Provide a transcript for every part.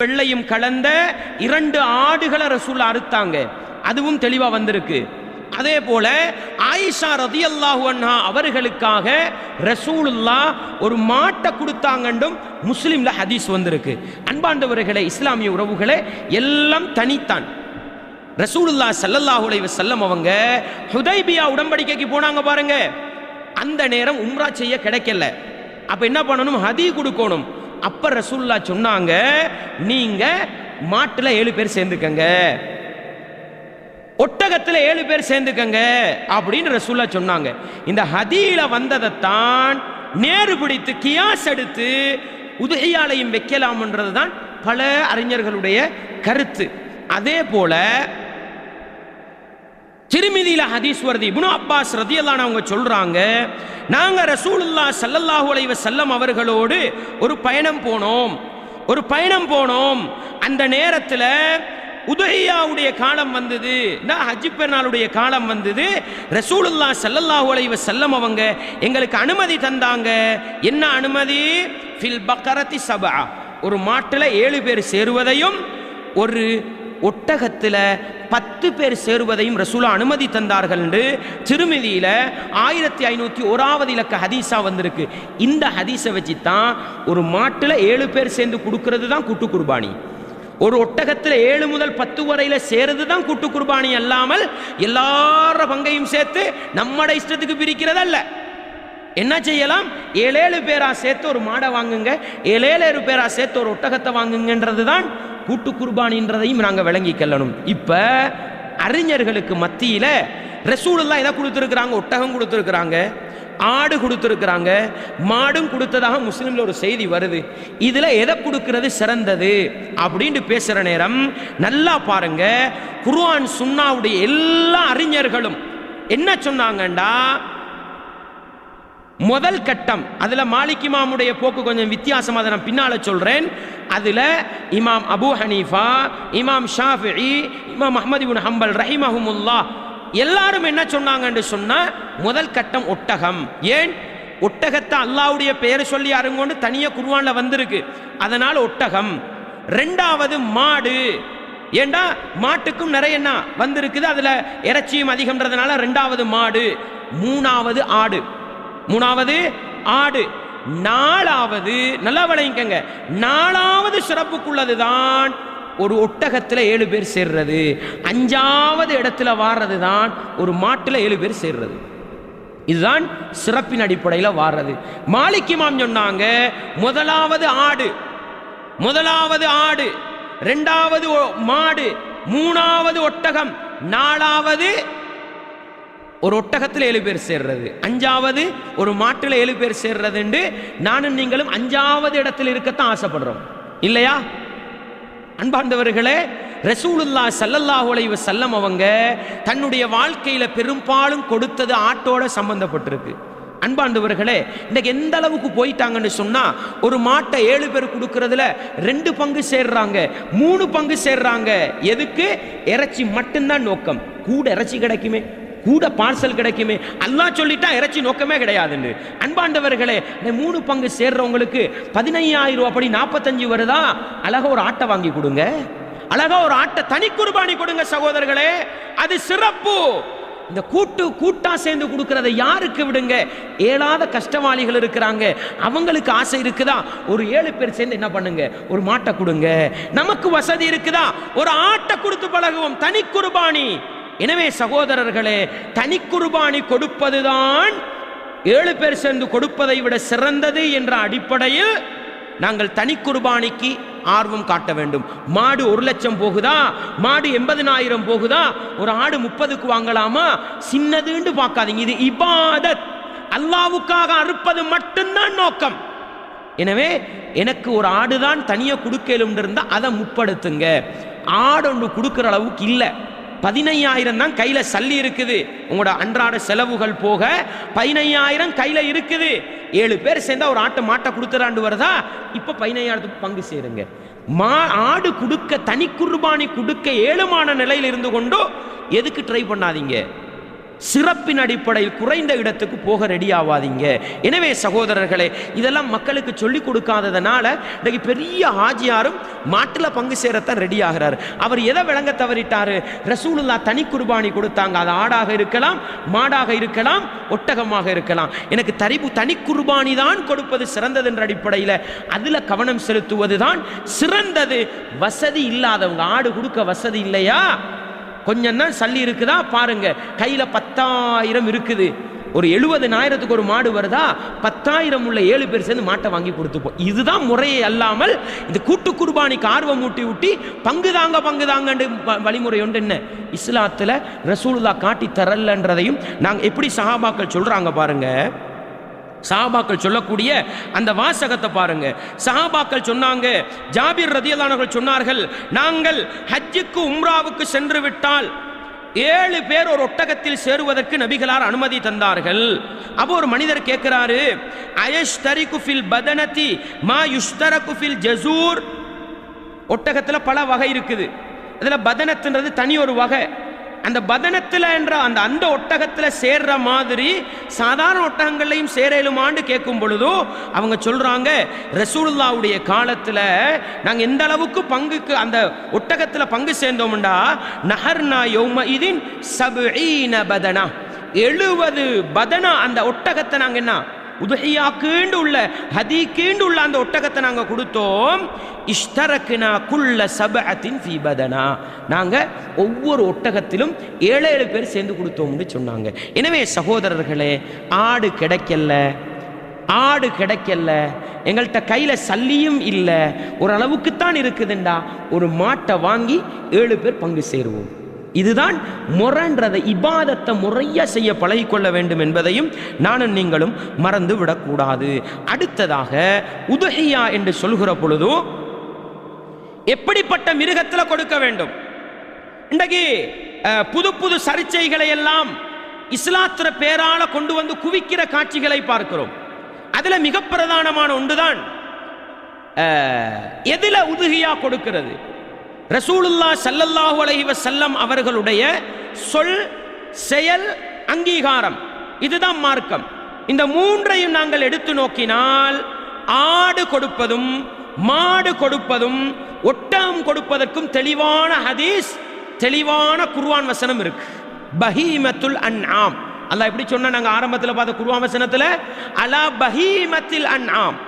வெள்ளையும் கலந்த இரண்டு ஆடுகளை ரசூல் அறுத்தாங்க. அதுவும் தெளிவா வந்திருக்கு. அதே போல ஆயிஷா ரதியல்லாஹு அன்ஹா அவர்களுக்காக ரசூலுல்லா ஒரு மாட்டை கொடுத்தாங்கண்டும் முஸ்லீம்ல ஹதீஸ் வந்திருக்கு. அன்பாண்டவர்களே இஸ்லாமிய உறவுகளை எல்லாம் தனித்தான். ரசூலுல்லா ஸல்லல்லாஹு அலைஹி வஸல்லம் அவங்க ஹுதைபியா உடம்படிக்கைக்கு போனாங்க பாருங்க. அந்த நேரம் உம்ரா செய்ய கிடைக்கல. அப்ப என்ன பண்ணணும்? ஹதி கொடுக்கணும். அப்ப ரசூல்லா சொன்னாங்க நீங்க மாட்டுல ஏழு பேர் சேர்ந்துக்கங்க. ஒட்டகத்துல ஏழு பேர் சேர்ந்துக்கங்க அப்படின்னு ரசூல்லா சொன்னாங்க. இந்த ஹதியில வந்ததைத்தான் நேரு பிடித்து கியாஸ் எடுத்து உதயாலையும் வைக்கலாம்ன்றது தான் பல அறிஞர்களுடைய கருத்து. அதே போல திருமிதியில ஹதீஸ் வருது. இப்னு அப்பாஸ் ரதியல்லான அவங்க சொல்றாங்க நாங்க ரசூலுல்லா சல்லல்லாஹு அலைவ செல்லம் அவர்களோடு ஒரு பயணம் போனோம். ஒரு பயணம் போனோம். அந்த நேரத்துல உதஹியாவுடைய காலம் வந்தது. நான் ஹஜ்ஜி பெருநாளுடைய காலம் வந்தது. ரசூலுல்லா சல்லல்லாஹு அலைவ செல்லம் அவங்க எங்களுக்கு அனுமதி தந்தாங்க. என்ன அனுமதி? ஃபில் பக்கரத்தி சபா. ஒரு மாட்டில் ஏழு பேர் சேருவதையும் ஒரு ஒட்டகத்தில் பத்து பேர் சேருவதையும் ரசூலா அனுமதி தந்தார்கள் என்று திருமதியில் ஆயிரத்தி ஐநூற்றி ஓராவது இலக்க ஹதீஸாக வந்திருக்கு. இந்த ஹதீஸை வச்சு தான் ஒரு மாட்டில் ஏழு பேர் சேர்ந்து கொடுக்கறது தான் கூட்டு குர்பானி. ஒரு ஒட்டகத்தில் ஏழு முதல் பத்து வரையில் சேருது தான் கூட்டு குர்பானி அல்லாமல் எல்லார பங்கையும் சேர்த்து நம்மட இஷ்டத்துக்கு பிரிக்கிறதல்ல. என்ன செய்யலாம்? ஏழேழு பேரா சேர்த்து ஒரு மாடை வாங்குங்க ஏழேழு பேரா சேர்த்து ஒரு ஒட்டகத்தை வாங்குங்கன்றது தான் கூட்டு குர்பானின்றதையும் நாங்கள் விளங்கி கொள்ளணும். இப்போ அறிஞர்களுக்கு மத்தியில் ரசூலெல்லாம் எதை கொடுத்துருக்குறாங்க? ஒட்டகம் கொடுத்துருக்குறாங்க. ஆடு கொடுத்துருக்குறாங்க. மாடும் கொடுத்ததாக முஸ்லீமில் ஒரு செய்தி வருது. இதில் எதை கொடுக்கறது சிறந்தது? அப்படின்ட்டு பேசுகிற நேரம் நல்லா பாருங்க. குர்ஆன் சுன்னாவுடைய எல்லா அறிஞர்களும் என்ன சொன்னாங்கண்டா முதல் கட்டம். அதில் மாலிக் இமாமுடைய போக்கு கொஞ்சம் வித்தியாசமாக அதை நான் பின்னால் சொல்கிறேன் அதில் இமாம் அபு ஹனீஃபா இமாம் ஷாஃபி இமாம் அஹ்மது உன் ஹம்பல் ரஹிமஹுமுல்லா எல்லாரும் என்ன சொன்னாங்கன்னு சொன்னால் முதல் கட்டம் ஒட்டகம். ஏன்? ஒட்டகத்தை அல்லாவுடைய பெயர் சொல்லி அருங்கொண்டு தனியாக குருவானில் வந்திருக்கு. அதனால் ஒட்டகம். ரெண்டாவது மாடு. ஏண்டா? மாட்டுக்கும் நிறைய என்ன வந்திருக்குது. அதில் இறைச்சியும் அதிகம்ன்றதுனால ரெண்டாவது மாடு. மூணாவது ஆடு. மூணாவது ஆடு. நாலாவது நல்லா விளங்கிக்கங்க. நாலாவது சிறப்புக்குள்ளதுதான் ஒரு ஒட்டகத்தில் ஏழு பேர் சேர்றது. அஞ்சாவது இடத்துல வாடுறது தான் ஒரு மாட்டில் ஏழு பேர் சேர்றது. இதுதான் சிறப்பின் அடிப்படையில் வாடுறது மாலிக்கிமாம் சொன்னாங்க முதலாவது ஆடு முதலாவது ஆடு ரெண்டாவது மாடு மூணாவது ஒட்டகம் நாலாவது ஒரு ஒட்டகத்தில் ஏழு பேர் சேர்றது. அஞ்சாவது ஒரு மாட்டில் ஏழு பேர் சேர்றதுண்டு நானும் நீங்களும் அஞ்சாவது இடத்தில் இருக்கத்தான் ஆசைப்படுறோம். இல்லையா? அன்பார்ந்தவர்களே ரசூலுல்லா ஸல்லல்லாஹு அலைஹி செல்லம் அவங்க தன்னுடைய வாழ்க்கையில பெரும்பாலும் கொடுத்தது ஆட்டோட சம்பந்தப்பட்டிருக்கு. அன்பாண்டவர்களே இன்னைக்கு எந்த அளவுக்கு போயிட்டாங்கன்னு சொன்னா ஒரு மாட்டை ஏழு பேர் கொடுக்கறதுல ரெண்டு பங்கு சேர்றாங்க மூணு பங்கு சேர்றாங்க. எதுக்கு? இறைச்சி மட்டும்தான் நோக்கம். கூட இறைச்சி கிடைக்குமே. கூட பார்சல் கிடைக்குமே. அல்லா சொல்லிட்டா இறைச்சி நோக்கமே கிடையாதுன்னு. அன்பாண்டவர்களே இந்த மூணு பங்கு சேர்றவங்களுக்கு பதினையாயிரம் ரூபா படி நாற்பத்தஞ்சு வருதா? அழகா ஒரு ஆட்டை வாங்கி கொடுங்க. அழகா ஒரு ஆட்டை தனி குர்பானி கொடுங்க சகோதரர்களே. அது சிறப்பு. இந்த கூட்டு கூட்டா சேர்ந்து கொடுக்கறத யாருக்கு விடுங்க? ஏழாத கஷ்டவாளிகள் இருக்கிறாங்க. அவங்களுக்கு ஆசை இருக்குதா? ஒரு ஏழு பேர் சேர்ந்து என்ன பண்ணுங்க? ஒரு மாட்டை கொடுங்க. நமக்கு வசதி இருக்குதா? ஒரு ஆட்டை கொடுத்து பழகுவோம். தனி குர்பானி. எனவே சகோதரர்களே தனி குர்பானி கொடுப்பதுதான் ஏழு பேர் சேர்ந்து கொடுப்பதை விட சிறந்தது என்ற அடிப்படையில் நாங்கள் தனி குர்பானிக்கு ஆர்வம் காட்ட வேண்டும். மாடு ஒரு லட்சம் போகுதா? மாடு எண்பதினாயிரம் போகுதா? ஒரு ஆடு முப்பதுக்கு வாங்கலாமா? சின்னதுன்னு பார்க்காதீங்க. இது இபாதத். அல்லாவுக்காக அறுப்பது மட்டும்தான் நோக்கம். எனவே எனக்கு ஒரு ஆடு தான் தனியாக கொடுக்கலும் இருந்தால் அதை முப்படுத்துங்க ஆடு ஒன்று கொடுக்குற அளவுக்கு இல்லை. பதினையாயிரம் தான் கையில் சல்லி இருக்குது. உங்களோட அன்றாட செலவுகள் போக பதினையாயிரம் கையில் இருக்குது. ஏழு பேர் சேர்ந்தா ஒரு ஆட்டை மாட்டை கொடுத்துறாண்டு வருதா? இப்போ பதினையாயிரத்துக்கு பங்கு சேருங்க. மா ஆடு கொடுக்க தனி குர்பானி கொடுக்க ஏழுமான நிலையில் இருந்து கொண்டோ எதுக்கு ட்ரை பண்ணாதீங்க? சிறப்பின் அடிப்படையில் குறைந்த இடத்துக்கு போக ரெடி ஆவாதீங்க. எனவே சகோதரர்களே இதெல்லாம் மக்களுக்கு சொல்லிக் கொடுக்காததுனால இன்றைக்கு பெரிய ஆஜியாரும் மாட்டில் பங்கு சேரத்தான் ரெடி ஆகிறார். அவர் எதை விளங்க தவறிட்டாரு? ரசூலுல்லா தனி குர்பானி கொடுத்தாங்க. அது ஆடாக இருக்கலாம் மாடாக இருக்கலாம் ஒட்டகமாக இருக்கலாம். எனக்கு தரிபு தனி குர்பானி தான் கொடுப்பது சிறந்தது என்ற அடிப்படையில் அதில் கவனம் செலுத்துவது தான் சிறந்தது. வசதி இல்லாதவங்க ஆடு கொடுக்க வசதி இல்லையா? கொஞ்சம் தான் சல்லி இருக்குதா பாருங்க. கையில் பத்தாயிரம் இருக்குது. ஒரு எழுபதுனாயிரத்துக்கு ஒரு மாடு வருதா? பத்தாயிரம் உள்ள ஏழு பேர் சேர்ந்து மாட்டை வாங்கி கொடுத்துப்போம். இதுதான் முறையை அல்லாமல் இந்த கூட்டு குர்பானிக்கு ஆர்வம் ஊட்டி ஊட்டி பங்கு தாங்க பங்கு தாங்கன்னு வழிமுறை உண்டு என்ன? இஸ்லாத்துல ரசூலுல்லா காட்டி தரலன்றதையும் நாங்கள் எப்படி சஹாபாக்கள் சொல்றாங்க பாருங்க. சஹாபாக்கள் சொல்லக்கூடிய அந்த வாசகத்தை பாருங்க. சஹாபாக்கள் சொன்னாங்க ஜாபீர் ரதியலானவர்கள் சொன்னார்கள் நாங்கள் ஹஜ்ஜுக்கு உம்ராவுக்கு சென்று விட்டால் ஏழு பேர் ஒரு ஒட்டகத்தில் சேருவதற்கு நபிகளார் அனுமதி தந்தார்கள். அப்போ ஒரு மனிதர் கேட்கிறாரு அயஷ்தரிகு குஃபில் பதனதி மா யுஷ்தரகு ஃபில் ஜசூர்? ஒட்டகத்தில் பல வகை இருக்குது. அதில் பதனத்துன்றது தனி ஒரு வகை. அந்த பதனத்தில் என்ற அந்த அந்த ஒட்டகத்தில் சேர்ற மாதிரி சாதாரண ஒட்டகங்கள்லையும் சேரலுமான்னு கேட்கும் பொழுதோ அவங்க சொல்கிறாங்க ரசூலுல்லாவுடைய காலத்தில் நாங்கள் எந்த அளவுக்கு பங்குக்கு அந்த ஒட்டகத்தில் பங்கு சேர்ந்தோம்டா நஹர்னா யோம இதின் சபீன பதனா. எழுபது பதனா அந்த ஒட்டகத்தை நாங்கள் என்ன உதுஹியாக்குண்டு உள்ள ஹதீக்குண்டு உள்ள அந்த ஒட்டகத்தை நாங்கள் கொடுத்தோம். இஷ்டரக்குனா குள்ள சபஅத்தின் ஃபீபதனா நாங்கள் ஒவ்வொரு ஒட்டகத்திலும் ஏழு ஏழு பேர் சேர்ந்து கொடுத்தோம்னு சொன்னாங்க. எனவே சகோதரர்களே ஆடு கிடைக்கல. ஆடு கிடைக்கல. எங்கள்கிட்ட கையில் சல்லியும் இல்லை. ஓரளவுக்குத்தான் இருக்குதுண்டா. ஒரு மாட்டை வாங்கி ஏழு பேர் பங்கு சேருவோம். இதுதான் முரன்றதை இபாதத்தை முறையாக செய்ய பழகிக்கொள்ள வேண்டும் என்பதையும் நானும் நீங்களும் மறந்து விடக்கூடாது. அடுத்ததாக உதுகையா என்று சொல்கிற பொழுது எப்படிப்பட்ட மிருகத்தில் கொடுக்க வேண்டும்? இன்றைக்கு புது புது சர்ச்சைகளை எல்லாம் இஸ்லாத்திர பேரால கொண்டு வந்து குவிக்கிற காட்சிகளை பார்க்கிறோம். அதுல மிக பிரதானமான ஒன்றுதான் அஹ், எதுல உதுகையா கொடுக்கிறது? ரசூலுல்லா சல்லல்லாஹு அலஹிவ செல்லம் அவர்களுடைய சொல் செயல் அங்கீகாரம். இதுதான் மார்க்கம். இந்த மூன்றையும் நாங்கள் எடுத்து நோக்கினால் ஆடு கொடுப்பதும் மாடு கொடுப்பதும் ஒட்டகம் கொடுப்பதற்கும் தெளிவான ஹதீஸ் தெளிவான குர்வான் வசனம் இருக்கு. பஹீமத்துல் அன்ஆம். அல்லாஹ் எப்படி சொன்ன நாங்க ஆரம்பத்துல பார்த்த குர்வான் வசனத்துல அலா பஹீமத்தில் அன்ஆம்.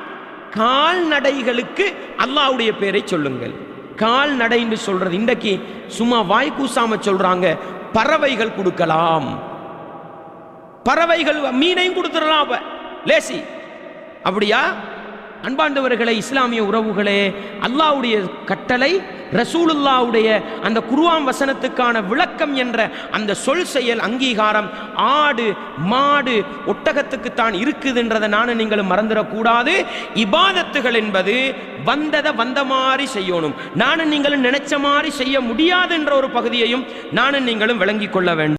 கால்நடைகளுக்கு அல்லாஹ்வுடைய பேரை சொல்லுங்கள். கால்நடை என்று சொல்றது. இன்றைக்கு சும்மா வாய் கூசாம சொல்றாங்க. பறவைகள் கொடுக்கலாம். பறவைகள் மீனையும் கொடுத்துடலாம் அப்ப. லேசி. அப்படியா? அன்பாண்டவர்களை இஸ்லாமிய உறவுகளே அல்லாஹ்வுடைய கட்டளை ரசூலுல்லாவுடைய அந்த குருவாம் வசனத்துக்கான விளக்கம் என்ற அந்த சொல் செயல் அங்கீகாரம் ஆடு மாடு ஒட்டகத்துக்கு தான் இருக்குதுன்றதை நானும் நீங்களும் மறந்துடக்கூடாது. இபாதத்துகள் என்பது வந்ததை வந்த மாதிரி செய்யணும். நானும் நீங்களும் நினைச்ச மாதிரி செய்ய முடியாது என்ற ஒரு பகுதியையும் நானும் நீங்களும் விளங்கிக் கொள்ள வேண்டும்.